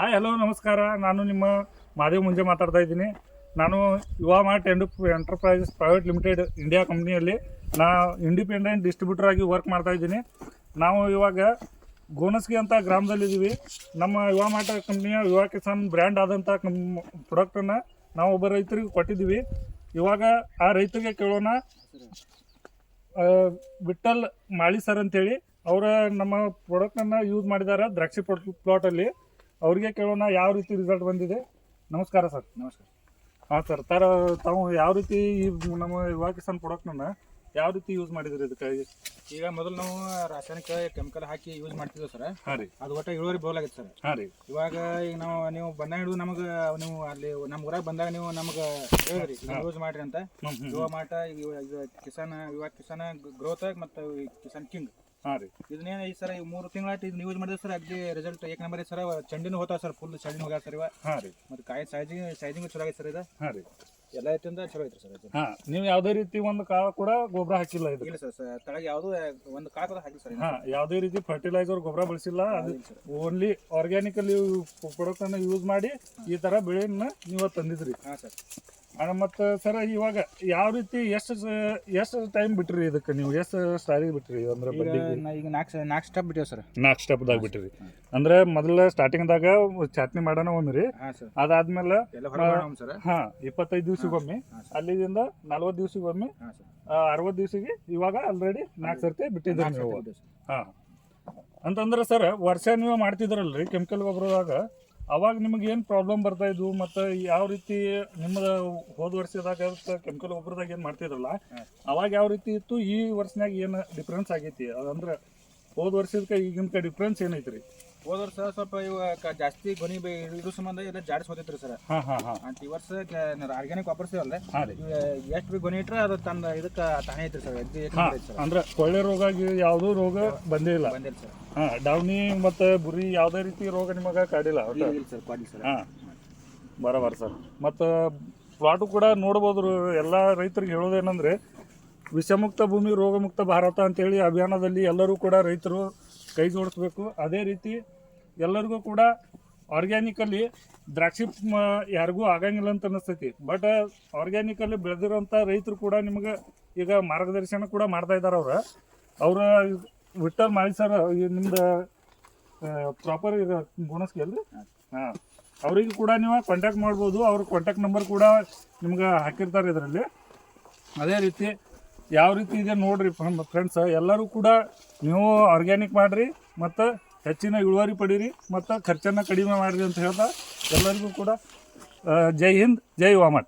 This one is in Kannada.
ಹಾಯ್ ಹಲೋ ನಮಸ್ಕಾರ. ನಾನು ನಿಮ್ಮ ಮಾದೇವ್ ಮುಂಜೆ ಮಾತಾಡ್ತಾ ಇದ್ದೀನಿ. ನಾನು Yuva mart and enterprises private limited India ಕಂಪ್ನಿಯಲ್ಲಿ ನಾ ಇಂಡಿಪೆಂಡೆಂಟ್ ಡಿಸ್ಟ್ರಿಬ್ಯೂಟರ್ ಆಗಿ ವರ್ಕ್ ಮಾಡ್ತಾ ಇದ್ದೀನಿ. ನಾವು ಇವಾಗ ಗೋನಸ್ಗಿ ಅಂತ ಗ್ರಾಮದಲ್ಲಿದ್ದೀವಿ. ನಮ್ಮ ಯುವ ಮಾರ್ಟ್ ಕಂಪ್ನಿಯ ಯುವ ಕಿಸಾನ್ ಬ್ರ್ಯಾಂಡ್ ಆದಂಥ ಕಂ ಪ್ರಾಡಕ್ಟನ್ನು ನಾವು ಒಬ್ಬ ರೈತರಿಗೆ ಕೊಟ್ಟಿದ್ದೀವಿ. ಇವಾಗ ಆ ರೈತರಿಗೆ ಕೇಳೋಣ. ವಿಠಲ್ ಮಾಳಿ ಸರ್ ಅಂತೇಳಿ. ಅವರ ನಮ್ಮ ಪ್ರಾಡಕ್ಟನ್ನು ಯೂಸ್ ಮಾಡಿದ್ದಾರೆ ದ್ರಾಕ್ಷಿ ಪ್ಲಾಟಲ್ಲಿ ಅವ್ರಿಗೆ ಕೇಳೋಣ ಯಾವ ರೀತಿ ರಿಸಲ್ಟ್ ಬಂದಿದೆ. ನಮಸ್ಕಾರ ಸರ್. ನಮಸ್ಕಾರ. ಹಾಂ ಸರ್ ತರ ತಾವು ಯಾವ ರೀತಿ ಈ ನಮ್ಮ ಯುವ ಕಿಸಾನ್ ಪ್ರಾಡಕ್ಟನ್ನು ಯಾವ ರೀತಿ ಯೂಸ್ ಮಾಡಿದ್ರಿ ಇದಕ್ಕಾಗಿ? ಈಗ ಮೊದಲು ನಾವು ರಾಸಾಯನಿಕ ಕೆಮಿಕಲ್ ಹಾಕಿ ಯೂಸ್ ಮಾಡ್ತಿದ್ವಿ ಸರ್. ಹಾಂ ರೀ. ಅದು ಒಟ್ಟು ಇಳುವರಿ ಬೋಲಾಗಿತ್ತು ಸರ್. ಹಾಂ ರೀ. ಇವಾಗ ಈಗ ನಾವು ನೀವು ಬಂದಾಗ ಹಿಡಿದು ನಮಗೆ ನೀವು ಅಲ್ಲಿ ನಮ್ಮ ಊರಾಗ ಬಂದಾಗ ನೀವು ನಮಗೆ ಹೇಳ್ರಿ ಯೂಸ್ ಮಾಡ್ರಿ ಅಂತ. ಯುವ ಮಾಟ ಕಿಸಾನ್ ಯುವ ಕಿಸಾನ್ ಗ್ರೋತ್ ಮತ್ತು ಕಿಸಾನ್ ಕಿಂಗ್ ಹಾಂ ರೀ. ಇದನ್ನೇನು ಈ ಸರ್ ಈ ಮೂರು ತಿಂಗಳಾಯ್ತು ಇದನ್ನ ಯೂಸ್ ಮಾಡಿದ್ರೆ ಸರ್ ಅಗ್ದಿ ರಿಸಲ್ಟ್ ಏಕ್ ನಂಬರ್ ಸರ್ ಚಂಡಿನೂ ಹೋತಾವ ಸರ್ ಫುಲ್ ಚಂಡಿನ ಹೋಗ್ಯಾವ ಸರ್ ಇವ. ಹಾಂ ರೀ. ಮತ್ತು ಕಾಯಿ ಸೈಜಿಂಗ್ ಸೈಜಿಂಗ್ ಚಲೋ ಆಗೈತೆ ಸರ್ ಇದು. ಹಾಂ ರೀ. ಎಲ್ಲ ಐತಿಂದ ಚಲೋ ಐತ್ರಿ ಸರ್ ಇದು. ಹಾಂ ನೀವು ಯಾವುದೇ ರೀತಿ ಒಂದು ಕಾಳು ಕೂಡ ಗೊಬ್ಬರ ಹಾಕಿಲ್ಲ ಇದು ಇಲ್ಲ ಸರ್ ಸರ್ ತಳಗೆ ಯಾವುದು ಒಂದು ಕಾಳು ಕೂಡ ಹಾಕಿ ಸರ್ ಹಾಂ ಯಾವುದೇ ರೀತಿ ಫರ್ಟಿಲೈಸರ್ ಗೊಬ್ಬರ ಬಳಸಿಲ್ಲ ಅದು ಸರ್. ಓನ್ಲಿ ಆರ್ಗ್ಯಾನಿಕಲ್ಲಿ ಪ್ರಾಡಕ್ಟನ್ನು ಯೂಸ್ ಮಾಡಿ ಈ ಥರ ಬೆಳೆಯನ್ನ ನೀವು ತಂದಿದ್ರಿ. ಹಾಂ ಸರ್. ಮತ್ತು ಸರ್ ಇವಾಗ ಯಾವ ರೀತಿ ಎಷ್ಟು ಎಷ್ಟು ಟೈಮ್ ಬಿಟ್ರಿ ಇದಕ್ಕೆ ನೀವು? ಎಷ್ಟು ಸ್ಟಾರಿಗೆ ಬಿಟ್ರಿ ಅಂದ್ರೆ ಈಗ ಬಡ್ಡಿಗೆ? ನಾ- ಈಗ ನಾಲ್ಕು ನಾಲ್ಕು ಸ್ಟೆಪ್ ಬಿಟ್ಟಿವಿ ಸರ್. ನಾಲ್ಕು ಸ್ಟೆಪ್ದಾಗ ಬಿಟ್ಟಿರಿ. ಅಂದ್ರೆ ಮೊದಲ ಸ್ಟಾರ್ಟಿಂಗ್ದಾಗ ಚಾಟ್ನಿ ಮಾಡೋಣ ಒಮ್ಮೆ ರೀ. ಅದಾದ್ಮೇಲೆ ಹಾ ಇಪ್ಪತ್ತೈದು ದಿವ್ಸಕ್ಕೊಮ್ಮೆ ಅಲ್ಲಿದಿಂದ ನಲ್ವತ್ತು ಸರ್. ಅರವತ್ತು ದಿವ್ಸಿಗೆ ಇವಾಗ ಆಲ್ರೆಡಿ ನಾಲ್ಕು ಸರ್ತಿ ಬಿಟ್ಟಿದ್ರಿ ನಾಲ್ಕು ನೀವು. ಹಾ. ಅಂತಂದ್ರೆ ಸರ್ ವರ್ಷ ನೀವು ಮಾಡ್ತಿದ್ರಲ್ರಿ ಕೆಮಿಕಲ್ ಗೊಬ್ಬರದಾಗ? ಅವಾಗ ನಿಮಗೆ ಏನು ಪ್ರಾಬ್ಲಮ್ ಬರ್ತಾ ಇದ್ವು? ಮತ್ತು ಯಾವ ರೀತಿ ನಿಮ್ಮದು ಹೋದ ವರ್ಷದಾಗ ಕೆಮಿಕಲ್ ಗೊಬ್ಬರದಾಗ ಏನು ಮಾಡ್ತಿದ್ರಲ್ಲ. ಅವಾಗ ಯಾವ ರೀತಿ ಇತ್ತು? ಈ ವರ್ಷನಾಗ ಏನು ಡಿಫ್ರೆನ್ಸ್ ಆಗೈತಿ? ಅದಂದ್ರೆ ಹೋದ ವರ್ಷದಕ್ಕೆ ಈಗಿನ ಡಿಫ್ರೆನ್ಸ್ ಏನೈತ್ರಿ? ಹೋದ ವರ್ಷ ಸ್ವಲ್ಪ ಇವಾಗ ಜಾಸ್ತಿ ಗೊನಿ ಇದ್ರ ಸಂಬಂಧ ಎಲ್ಲ ಜಾಡಿಸ್ ಹೋತೈತ್ರಿ ಸರ್. ಹಾಂ ಹಾಂ ಹಾಂ. ಅಂತ ಈ ವರ್ಷ ಆರ್ಗ್ಯಾನಿಕ್ ವಾಪರ್ಸಿವಲ್ಲ ಎಷ್ಟು ಬಿ ಗೊನಿ ಇಟ್ರೆ ಅದು ತನ್ನ ಇದಕ್ಕೆ ತಾನೇ ಐತ್ರಿ ಸರ್ ಎದ್ದು ಅಂದ್ರೆ ಕೊಳ್ಳೆ ರೋಗ ಯಾವುದೂ ರೋಗ ಬಂದೇ ಇಲ್ಲ. ಬಂದಿಲ್ಲ ಸರ್. ಹಾಂ ಡೌನಿ ಮತ್ತು ಬುರಿ ಯಾವುದೇ ರೀತಿ ರೋಗ ನಿಮಗೆ ಕಾಡಿಲ್ಲ ಇಲ್ಲ ಸರ್ ಸರ್. ಹಾಂ. ಬರೋಬರ ಸರ್. ಮತ್ತು ಪ್ಲಾಟು ಕೂಡ ನೋಡ್ಬೋದು ಎಲ್ಲ ರೈತರಿಗೆ ಹೇಳೋದೇನೆಂದರೆ ವಿಷಮುಕ್ತ ಭೂಮಿ, ರೋಗಮುಕ್ತ ಭಾರತ ಅಂತೇಳಿ ಅಭಿಯಾನದಲ್ಲಿ ಎಲ್ಲರೂ ಕೂಡ ರೈತರು ಕೈ ಜೋಡಿಸ್ಬೇಕು. ಅದೇ ರೀತಿ ಎಲ್ಲರಿಗೂ ಕೂಡ ಆರ್ಗ್ಯಾನಿಕಲ್ಲಿ ದ್ರಾಕ್ಷಿ ಯಾರಿಗೂ ಆಗಂಗಿಲ್ಲ ಅಂತ ಅನ್ನಿಸ್ತೈತಿ ಬಟ್ ಆರ್ಗ್ಯಾನಿಕಲ್ಲಿ ಬೆಳೆದಿರೋಂಥ ರೈತರು ಕೂಡ ನಿಮಗೆ ಈಗ ಮಾರ್ಗದರ್ಶನ ಕೂಡ ಮಾಡ್ತಾ ಇದ್ದಾರೆ ಅವ್ರು. ಅವರ ವಿಠಲ್ ಮಾಳಿ ಸರ್ ನಿಮ್ದು ಪ್ರಾಪರ್ ಈಗ ಬೋನಸ್ಗೆ ಅಲ್ರಿ? ಹಾಂ. ಅವರಿಗೆ ಕೂಡ ನೀವು ಕಾಂಟ್ಯಾಕ್ಟ್ ಮಾಡ್ಬೋದು. ಅವ್ರ ಕಾಂಟ್ಯಾಕ್ಟ್ ನಂಬರ್ ಕೂಡ ನಿಮ್ಗೆ ಹಾಕಿರ್ತಾರೆ ಇದರಲ್ಲಿ. ಅದೇ ರೀತಿ ಯಾವ ರೀತಿ ಇದೆ ನೋಡಿರಿ ಫ್ರೆಂಡ್ಸ್ ಎಲ್ಲರೂ ಕೂಡ ನೀವು ಆರ್ಗ್ಯಾನಿಕ್ ಮಾಡಿರಿ, ಮತ್ತು ಹೆಚ್ಚಿನ ಇಳುವರಿ ಪಡೀರಿ, ಮತ್ತು ಖರ್ಚನ್ನು ಕಡಿಮೆ ಮಾಡಿರಿ ಅಂತ ಹೇಳ್ತಾ ಎಲ್ಲರಿಗೂ ಕೂಡ ಜೈ ಹಿಂದ್, ಜೈ ವಾಮಟ್